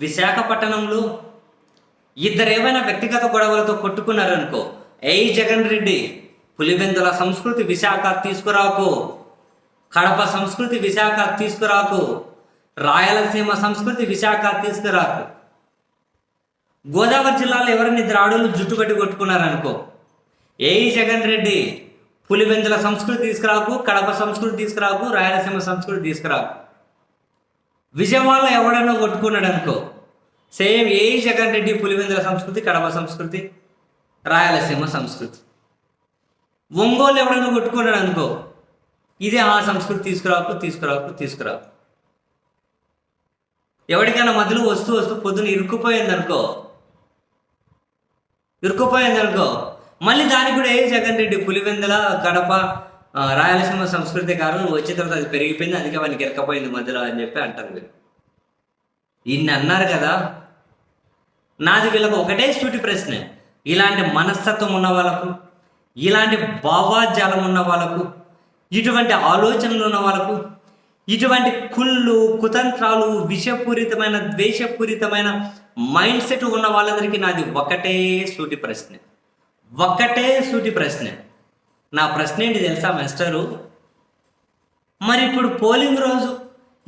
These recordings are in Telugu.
విశాఖపట్నంలో ఇద్దరు ఏమైనా వ్యక్తిగత గొడవలతో కొట్టుకున్నారనుకో ఏ జగన్ రెడ్డి పులివెందుల సంస్కృతి విశాఖ తీసుకురాకు కడప సంస్కృతి విశాఖ తీసుకురాకు రాయలసీమ సంస్కృతి విశాఖ తీసుకురాకు. గోదావరి జిల్లాలో ఎవరిని ఇద్దరు ఆడోళ్ళు జుట్టు పట్టి కొట్టుకున్నారనుకో ఏ జగన్ రెడ్డి పులివెందుల సంస్కృతి తీసుకురాకు కడప సంస్కృతి తీసుకురాకు రాయలసీమ సంస్కృతి తీసుకురాకు. విజయవాడలో ఎవడన్నా కొట్టుకున్నాడు అనుకో సేమ్ ఏ జగన్ రెడ్డి పులివెందుల సంస్కృతి కడప సంస్కృతి రాయలసీమ సంస్కృతి. ఒంగోలు ఎవడన్నా కొట్టుకున్నాడు అనుకో ఇదే ఆ సంస్కృతి తీసుకురాకు తీసుకురాకు తీసుకురాకు. ఎవరికైనా మధ్యలో వస్తూ వస్తూ పొద్దున ఇరుక్కుపోయింది అనుకో ఇరుక్కుపోయింది అనుకో మళ్ళీ దానికి కూడా ఏ జగన్ రెడ్డి పులివెందుల కడప రాయలసీమ సంస్కృతి కారణం వచ్చిన తర్వాత అది పెరిగిపోయింది అందుకే వానికి ఇరకపోయింది మధ్యలో అని చెప్పి అంటారు వీళ్ళు. ఇన్ని అన్నారు కదా నాది వీళ్ళకు ఒకటే సూటి ప్రశ్న. ఇలాంటి మనస్తత్వం ఉన్న వాళ్ళకు ఇలాంటి భావాజాలం ఉన్న వాళ్ళకు ఇటువంటి ఆలోచనలు ఉన్న వాళ్ళకు ఇటువంటి కుళ్ళు కుతంత్రాలు విషపూరితమైన ద్వేషపూరితమైన మైండ్ సెట్ ఉన్న వాళ్ళందరికీ నాది ఒకటే సూటి ప్రశ్న. ఒక్కటే సూటి ప్రశ్న. నా ప్రశ్న ఏంటి తెలుసా మాస్టరు మరి ఇప్పుడు పోలింగ్ రోజు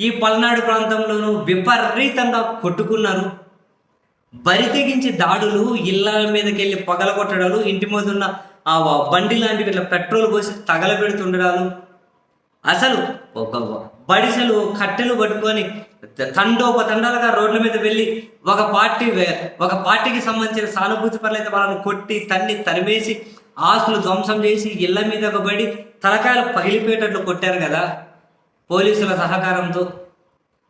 ఈ పల్నాడు ప్రాంతంలోనూ విపరీతంగా కొట్టుకున్నారు. బరి తెగించి దాడులు ఇళ్ళ మీదకి వెళ్ళి పగలగొట్టడాలు ఇంటి మీద ఉన్న ఆ బండి లాంటివి ఇట్లా పెట్రోల్ పోసి తగలబెడుతుండడాలు. అసలు ఒక బడిసెలు కట్టెలు పట్టుకొని తండోపతండాలుగా రోడ్ల మీద వెళ్ళి ఒక పార్టీ ఒక పార్టీకి సంబంధించిన సానుభూతి పనులు అయితే వాళ్ళని కొట్టి తన్ని తరిమేసి ఆస్తులు ధ్వంసం చేసి ఇళ్ళ మీద పడి తలకాయలు పగిలిపోయేటట్లు కొట్టారు కదా పోలీసుల సహకారంతో.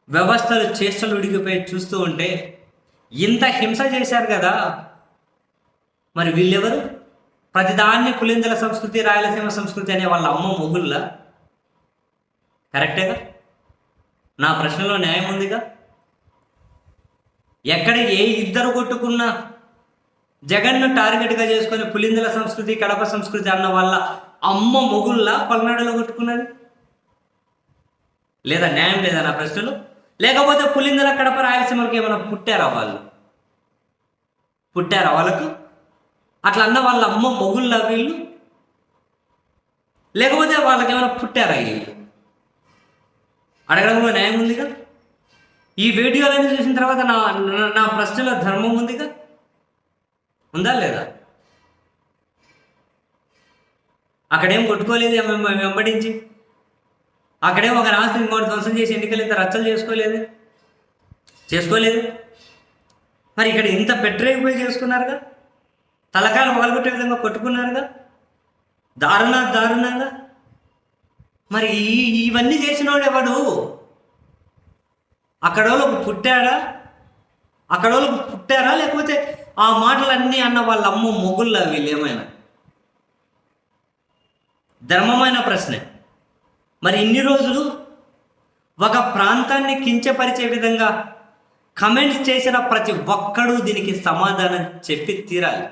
వ్యవస్థలు చేష్టలు ఉడికిపోయి చూస్తూ ఉంటే ఇంత హింస చేశారు కదా. మరి వీళ్ళెవరు? ప్రతిదాన్ని పులిందల సంస్కృతి రాయలసీమ సంస్కృతి అనే వాళ్ళ అమ్మ మొగుళ్ళ. కరెక్టేగా? నా ప్రశ్నలో న్యాయం ఉందిగా? ఎక్కడ ఏ ఇద్దరు కొట్టుకున్నా జగన్ను టార్గెట్గా చేసుకొని పులిందుల సంస్కృతి కడప సంస్కృతి అన్న వాళ్ళ అమ్మ మొగుళ్ళ పల్నాడులో కొట్టుకున్నది? లేదా న్యాయం లేదా నా ప్రశ్నలు? లేకపోతే పులిందల కడప రాయలసీమలకు ఏమైనా పుట్టారా వాళ్ళు? పుట్టారా వాళ్ళకు? అట్లా అన్న వాళ్ళ అమ్మ మొగుళ్ళ వీళ్ళు? లేకపోతే వాళ్ళకి ఏమైనా పుట్టారా వీళ్ళు? అడగడంలో న్యాయం ఉందిగా ఈ వీడియోలన్నీ చూసిన తర్వాత నా నా- ప్రశ్నలో ధర్మం ఉందిగా ఉందా లేదా? అక్కడేం కొట్టుకోలేదు వెంబడించి? అక్కడే ఒక రాష్ట్రం ఇంకోటి ధ్వంసం చేసి ఎన్నికలు ఇంత రచ్చలు చేసుకోలేదు? చేసుకోలేదు? మరి ఇక్కడ ఇంత పెట్రేగిపోయి చేసుకున్నారుగా? తలకాయలు మొదలుపెట్టే విధంగా కొట్టుకున్నారుగా? దారుణ దారుణంగా? మరి ఇవన్నీ చేసినోడు ఎవడు? అక్కడోళ్ళకు పుట్టాడా? అక్కడోళ్ళకు పుట్టారా? లేకపోతే ఆ మాటలన్నీ అన్న వాళ్ళ అమ్మ మొగుళ్ళ వీళ్ళు ఏమైనా? ధర్మమైన ప్రశ్నే. మరి ఇన్ని రోజులు ఒక ప్రాంతాన్ని కించపరిచే విధంగా కమెంట్స్ చేసిన ప్రతి ఒక్కడూ దీనికి సమాధానం చెప్పి తీరాలి.